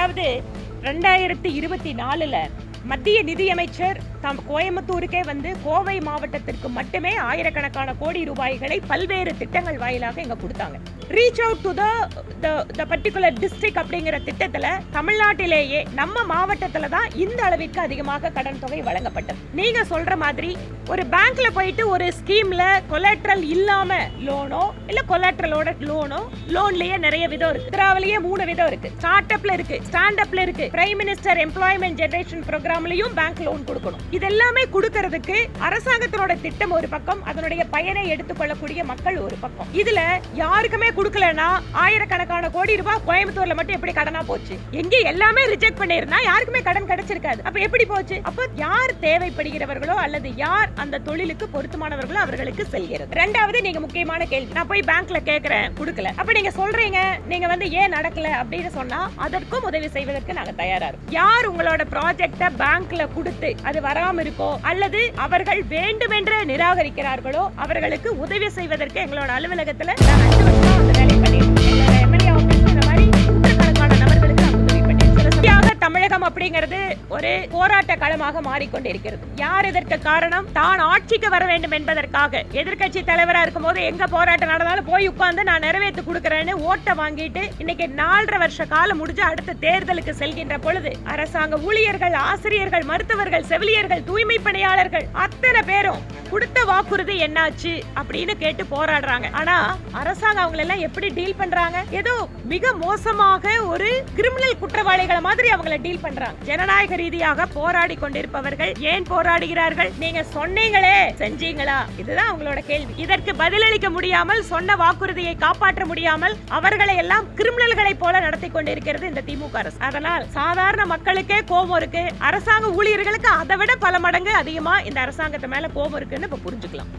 அதாவது ரெண்டாயிரத்தி இருபத்தி நாலுல மத்திய நிதியமைச்சர் தம் கோயம்புத்தூருக்கே வந்து கோவை மாவட்டத்திற்கு மட்டுமே ஆயிரக்கணக்கான கோடி ரூபாய்களை பல்வேறு திட்டங்கள் வாயிலாக இங்க கொடுத்தாங்க. Reach out to the the particular district அப்படிங்கிற திட்டத்தில் தமிழ்நாட்டிலேயே நம்ம மாவட்டத்தில் தான் இந்த அளவிற்கு அதிகமாக கடன் தொகை வழங்கப்பட்டது. நீங்கள் சொல்கிற மாதிரி ஒரு பேங்க்ல போயிட்டு ஒரு ஸ்கீமில் கொலாட்ரல் இல்லாமல் லோனோ இல்லை கொலாட்ரலோட லோனோ லோன்லேயே நிறைய விதம் இருக்குது திராவிலேயே மூணு விதம் இருக்குது ஸ்டார்ட் அப்பில் இருக்குது ஸ்டாண்ட் அப்பில் இருக்குது பிரைம் மினிஸ்டர் எம்ப்ளாய்மெண்ட் ஜென்ரேஷன் ப்ரோக்ராம்லையும் பேங்க் லோன் கொடுக்கணும். இது எல்லாமே கொடுக்கறதுக்கு அரசாங்கத்தினோட திட்டம் ஒரு பக்கம் அதனுடைய பயனை எடுத்துக்கொள்ளக்கூடிய மக்கள் ஒரு பக்கம். இதுல யாருக்குமே கொடுக்கலன்னா ஆயிரக்கணக்கான கோடி ரூபாய் கோயம்புத்தூர்ல மட்டும் எப்படி கடனா போச்சு? எங்க எல்லாமே ரிஜெக்ட் பண்ணிருந்தா யாருக்குமே கடன் கிடைச்சிருக்காது. அப்ப எப்படி போச்சு? அப்ப யார் தேவைப்படுகிறவர்களோ அல்லது யார் அந்த தொழிலுக்கு பொருத்தமானவர்களோ அவர்களுக்கு செல்கிறது. ரெண்டாவது நீங்க முக்கியமான கேள்வி. நான் போய் பேங்க்ல கேக்குறேன் கொடுக்கல. அப்ப நீங்க சொல்றீங்க நீங்க வந்து ஏன் நடக்கல அப்படின்னு சொன்னா அதற்கும் உதவி செய்வதற்கு நாங்க தயாரா இருக்கோம். யார் உங்களோட ப்ராஜெக்ட பேங்க்ல கொடுத்து அது வர வராம இருக்கோ அல்லது அவர்கள் வேண்டுமென்று நிராகரிக்கிறார்களோ அவர்களுக்கு உதவி செய்வதற்கு எங்களோட அலுவலகத்துல நான் அஞ்சு வருஷம் வந்து வேலை பண்ணிட்டு தமிழகம் அப்படிங்கிறது ஒரு போராட்ட களமாக மாறிக்கொண்டிருக்கிறது. யார் இதற்கு காரணம்? தான் ஆட்சிக்கு வர வேண்டும் என்பதற்காக. எதிர்க்கட்சி தலைவரா இருக்கும்போது எங்க போராட்டம் நடந்தாலும் போய் உட்கார்ந்து நான் நிறைவேற்றி கொடுக்கறேன்னு ஓட்டை வாங்கிட்டு இன்னைக்கு நாலரை வருஷ காலம் முடிஞ்சு அடுத்த தேர்தலுக்கு செல்கின்ற பொழுது அரசாங்க ஊழியர்கள் ஆசிரியர்கள் மருத்துவர்கள் செவிலியர்கள் தூய்மை பணியாளர்கள் அத்தனை பேரும் கொடுத்த வாக்குறுதி என்னாச்சு அப்படின்னு கேட்டு போராடுறாங்க. ஆனா அரசாங்கம் அவங்களை எல்லாம் எப்படி டீல் பண்றாங்க? ஏதோ மிக மோசமாக ஒரு கிரிமினல் குற்றவாளிகளை மாதிரி அவங்கள டீல் பண்றாங்க. ஜனநாயக ரீதியாக போராடி கொண்டிருப்பவர்கள் ஏன் போராடுகிறார்கள்? நீங்க சொன்னீங்களே. செஞ்சீங்களா? இதுதான் அவங்களோட கேள்வி. இதற்கு பதிலளிக்க முடியாமல் சொன்ன வாக்குறுதியை காப்பாற்ற முடியாமல் அவர்களை எல்லாம் கிரிமினல்களை போல நடத்தி கொண்டிருக்கிறது இந்த திமுக அரசு. அதனால் சாதாரண மக்களுக்கே கோபம் இருக்கு. அரசாங்க ஊழியர்களுக்கு அதை விட பல மடங்கு அதிகமா இந்த அரசாங்கத்து மேல கோபம் இருக்குன்னு இப்ப புரிஞ்சுக்கலாம்.